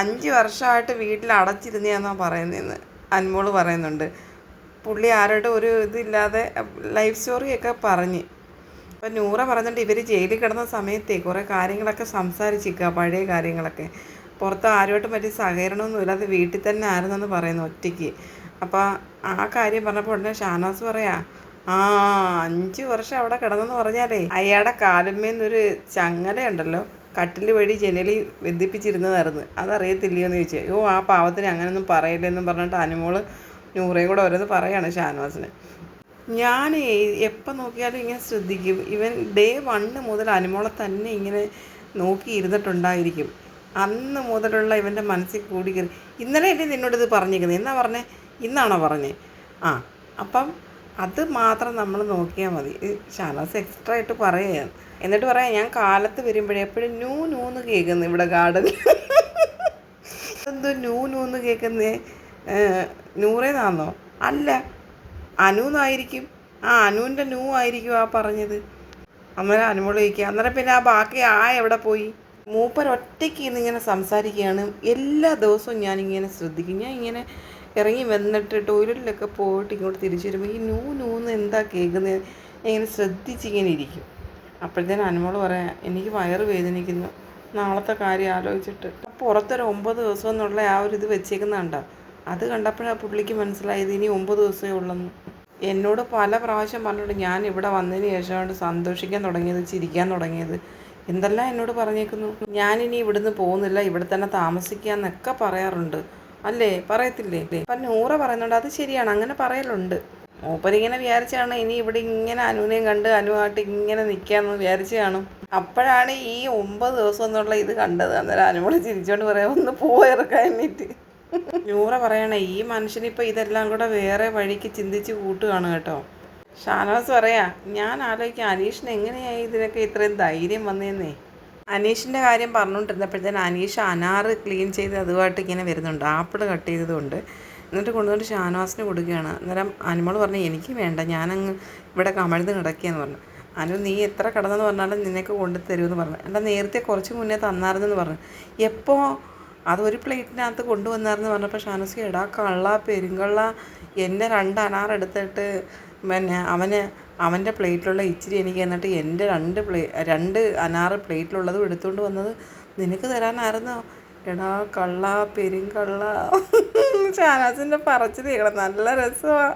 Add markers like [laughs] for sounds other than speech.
അഞ്ച് വർഷമായിട്ട് വീട്ടിൽ അടച്ചിരുന്നതാണെന്നാണ് പറയുന്നതെന്ന് അൻമോൾ പറയുന്നുണ്ട്. പുള്ളി ആരോടും ഒരു ഇതില്ലാതെ ലൈഫ് സ്റ്റോറിയൊക്കെ പറഞ്ഞ്. അപ്പം നൂറ പറഞ്ഞിട്ട് ഇവർ ജയിലിൽ കിടന്ന സമയത്തേ കുറേ കാര്യങ്ങളൊക്കെ സംസാരിച്ചിരിക്കുക പഴയ കാര്യങ്ങളൊക്കെ. പുറത്ത് ആരുമായിട്ടും പറ്റി സഹകരണമൊന്നുമില്ല അത് വീട്ടിൽ തന്നെ ആയിരുന്നെന്ന് പറയുന്നു ഒറ്റയ്ക്ക്. അപ്പോൾ ആ കാര്യം പറഞ്ഞപ്പോൾ ഉടനെ ഷാനാസ് പറയാ ആ അഞ്ച് വർഷം അവിടെ കിടന്നെന്ന് പറഞ്ഞാലേ അയാളുടെ കാലുമ്മേന്നൊരു ചങ്ങലയുണ്ടല്ലോ. കട്ടിൽ വഴി ജനലി ബന്ധിപ്പിച്ചിരുന്നതായിരുന്നു. അതറിയത്തില്ലയോ എന്ന് ചോദിച്ചു. ഓ ആ പാവത്തിന് അങ്ങനെയൊന്നും പറയില്ലെന്നും പറഞ്ഞിട്ട് അനുമോൾ നൂറയും കൂടെ ഓരോന്ന് പറയാണ് ഷാനവാസിന്. ഞാൻ എപ്പോൾ നോക്കിയാലും ഇങ്ങനെ ശ്രദ്ധിക്കും. ഇവൻ ഡേ വണ്ണ് മുതൽ അനുമോളെ തന്നെ ഇങ്ങനെ നോക്കി ഇരുന്നിട്ടുണ്ടായിരിക്കും അന്ന് മുതലുള്ള ഇവന്റെ മനസ്സിൽ കൂടി കയറി. ഇന്നലെ അല്ലേ നിന്നോട് ഇത് പറഞ്ഞിരിക്കുന്നത്? എന്നാ പറഞ്ഞേ? ഇന്നാണോ പറഞ്ഞേ? ആ അപ്പം അത് മാത്രം നമ്മൾ നോക്കിയാൽ മതി. ഷാനാസ് എക്സ്ട്രാ ആയിട്ട് പറയുകയാണ് എന്നിട്ട് പറയാം ഞാൻ കാലത്ത് വരുമ്പോഴേ എപ്പോഴും ന്യൂ ന്യൂന്ന് കേൾക്കുന്നു ഇവിടെ ഗാർഡൻ എന്തോ ന്യൂ ന്യൂന്ന് കേൾക്കുന്നേ? നൂറേന്നാന്നോ അല്ല അനുന്നായിരിക്കും ആ അനുവിന്റെ ന്യൂ ആയിരിക്കും ആ പറഞ്ഞത്. അന്നേരം അനുമോൾ ചോദിക്കുക അന്നേരം പിന്നെ ആ ബാക്കി ആ എവിടെ പോയി? മൂപ്പർ ഒറ്റയ്ക്ക് ഇന്നിങ്ങനെ സംസാരിക്കുകയാണ്. എല്ലാ ദിവസവും ഞാനിങ്ങനെ ശ്രദ്ധിക്കും. ഞാൻ ഇങ്ങനെ ഇറങ്ങി വന്നിട്ട് ടോയ്ലറ്റിലൊക്കെ പോയിട്ട് ഇങ്ങോട്ട് തിരിച്ചു വരുമ്പോൾ ഈ നൂ നൂന്ന് എന്താ കേൾക്കുന്നത് ഇങ്ങനെ ശ്രദ്ധിച്ചിങ്ങനെ ഇരിക്കും. അപ്പോഴത്തേനും അനുമോൾ പറയാം എനിക്ക് വയറ് വേദനിക്കുന്നു. നാളത്തെ കാര്യം ആലോചിച്ചിട്ട്. പുറത്തൊരു ഒമ്പത് ദിവസം എന്നുള്ള ആ ഒരു ഇത് വെച്ചേക്കുന്ന കണ്ടോ. അത് കണ്ടപ്പോഴാണ് പുള്ളിക്ക് മനസ്സിലായത് ഇനി ഒമ്പത് ദിവസമേ ഉള്ളെന്ന്. എന്നോട് പല പ്രാവശ്യം പറഞ്ഞിട്ട് ഞാൻ ഇവിടെ വന്നതിന് ശേഷമാണ് സന്തോഷിക്കാൻ തുടങ്ങിയത് ചിരിക്കാൻ തുടങ്ങിയത്. എന്തെല്ലാം എന്നോട് പറഞ്ഞേക്കുന്നു? ഞാനിനി ഇവിടുന്ന് പോകുന്നില്ല ഇവിടെ തന്നെ താമസിക്കുക എന്നൊക്കെ പറയാറുണ്ട്. അല്ലേ? പറയത്തില്ലേ? അപ്പം നൂറ പറയുന്നുണ്ട്. അത് ശരിയാണ്. അങ്ങനെ പറയലുണ്ട്. മൂപ്പരിങ്ങനെ വിചാരിച്ചാണ് ഇനി ഇവിടെ ഇങ്ങനെ അനുവിനെയും കണ്ട് അനുവായിട്ട് ഇങ്ങനെ നിൽക്കാമെന്ന് വിചാരിച്ചു കാണും. അപ്പോഴാണ് ഈ ഒമ്പത് ദിവസം എന്നുള്ള ഇത് കണ്ടത്. അന്നേരം അനുമോളെ ചിരിച്ചോണ്ട് പറയാം ഒന്ന് പോയിറക്കാൻ എന്നിട്ട് നൂറ പറയണേ ഈ മനുഷ്യനിപ്പോൾ ഇതെല്ലാം കൂടെ വേറെ വഴിക്ക് ചിന്തിച്ച് കൂട്ടുകയാണ് കേട്ടോ. ഷാനവാസ് പറയാ ഞാൻ ആലോചിക്കാം അനീഷിന് എങ്ങനെയായി ഇതിനൊക്കെ ഇത്രയും ധൈര്യം വന്നേന്നേ? അനീഷിന്റെ കാര്യം പറഞ്ഞുകൊണ്ടിരുന്നപ്പോഴത്തേന് അനീഷ് അനാറ് ക്ലീൻ ചെയ്ത് അതുമായിട്ട് ഇങ്ങനെ വരുന്നുണ്ട്. ആപ്പിൾ കട്ട് ചെയ്തതുകൊണ്ട്. എന്നിട്ട് കൊണ്ടുവന്നിട്ട് ഷാനവാസിന് കൊടുക്കുകയാണ്. അന്നേരം അനുമോൾ പറഞ്ഞു എനിക്ക് വേണ്ട. ഞാനങ്ങ് ഇവിടെ കമഴ്ന്ന് കിടക്കുകയെന്ന് പറഞ്ഞു. അനു നീ എത്ര കിടന്നെന്ന് പറഞ്ഞാലും നിനക്ക് കൊണ്ടു തരുമെന്ന് പറഞ്ഞു. എന്താ നേരത്തെ കുറച്ച് മുന്നേ തന്നായിരുന്നെന്ന് പറഞ്ഞു. എപ്പോൾ അത് ഒരു പ്ലേറ്റിനകത്ത് കൊണ്ടുവന്നായിരുന്നു പറഞ്ഞപ്പോൾ ഷാനസ് എടാ കള്ള പെരുങ്കള്ള. എന്റെ രണ്ട് അനാറെടുത്തിട്ട് പിന്നെ അവന് അവന്റെ പ്ലേറ്റിലുള്ള ഇച്ചിരി എനിക്ക് എന്നിട്ട് എന്റെ രണ്ട് പ്ലേ രണ്ട് അനാറ് പ്ലേറ്റിലുള്ളതും എടുത്തുകൊണ്ട് വന്നത് നിനക്ക് തരാനായിരുന്നോ? എടാ കള്ള പെരും കള്ള [laughs] ഷാനാസിന്റെ പറച്ചിൽ കേൾക്കണം. നല്ല രസമാണ്